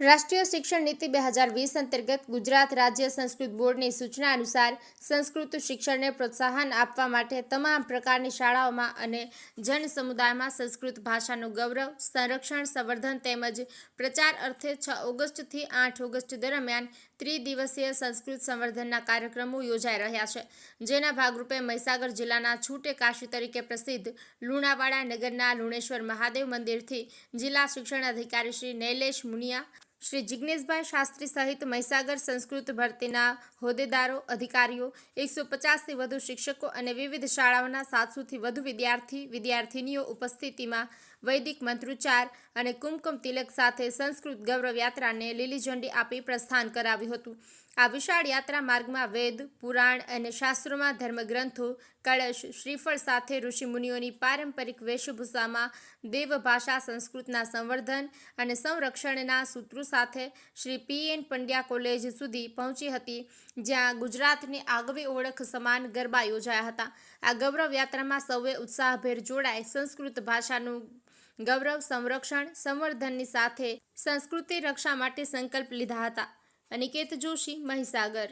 રાષ્ટ્રીય શિક્ષણ નીતિ બે હજાર વીસ અંતર્ગત ગુજરાત રાજ્ય સંસ્કૃત બોર્ડની સૂચના અનુસાર સંસ્કૃત શિક્ષણને પ્રોત્સાહન આપવા માટે તમામ પ્રકારની શાળાઓમાં અને જન સમુદાયમાં સંસ્કૃત ભાષાનું ગૌરવ, સંરક્ષણ, સંવર્ધન તેમજ પ્રચાર અર્થે છ ઓગસ્ટથી આઠ ઓગસ્ટ દરમિયાન ત્રિદિવસીય સંસ્કૃત સંવર્ધનના કાર્યક્રમો યોજાઈ રહ્યા છે. જેના ભાગરૂપે મહીસાગર જિલ્લાના છૂટે કાશી તરીકે પ્રસિદ્ધ લુણાવાડા નગરના લુણેશ્વર મહાદેવ મંદિરથી જિલ્લા શિક્ષણ અધિકારી શ્રી નૈલેશ મુનિયા શ્રી જિજ્ઞેશભાઈ શાસ્ત્રી સહિત મહીસાગર સંસ્કૃત ભરતીના હોદ્દેદારો, અધિકારીઓ, એકસો પચાસથી વધુ શિક્ષકો અને વિવિધ શાળાઓના સાતસોથી વધુ વિદ્યાર્થી, વિદ્યાર્થિનીઓ ઉપસ્થિતિમાં વૈદિક મંત્રોચ્ચાર અને કુમકુમ તિલક સાથે સંસ્કૃત ગૌરવ યાત્રાને લીલી ઝંડી આપી પ્રસ્થાન કરાવ્યું હતું. આ વિશાળ યાત્રા માર્ગમાં વેદ, પુરાણ અને શાસ્ત્રોમાં ધર્મગ્રંથો, કળશ, શ્રીફળ સાથે ઋષિમુનિઓની પારંપરિક વેશભૂષામાં દેવભાષા, સંસ્કૃતના સંવર્ધન અને સંરક્ષણના સૂત્રો સાથે Shri P N Pandya college સુધી પહોંચી હતી, જ્યાં ગુજરાતની આગવી ઓળખ સમાન ગરબા યોજાયા હતા. આ ગૌરવ યાત્રામાં સૌએ ઉત્સાહભેર જોડાય, સંસ્કૃત ભાષાનું ગૌરવ સંરક્ષણ, સંવર્ધનની સાથે સંસ્કૃતિ રક્ષા માટે સંકલ્પ લીધા હતા. અનિકેત જોશી, મહીસાગર.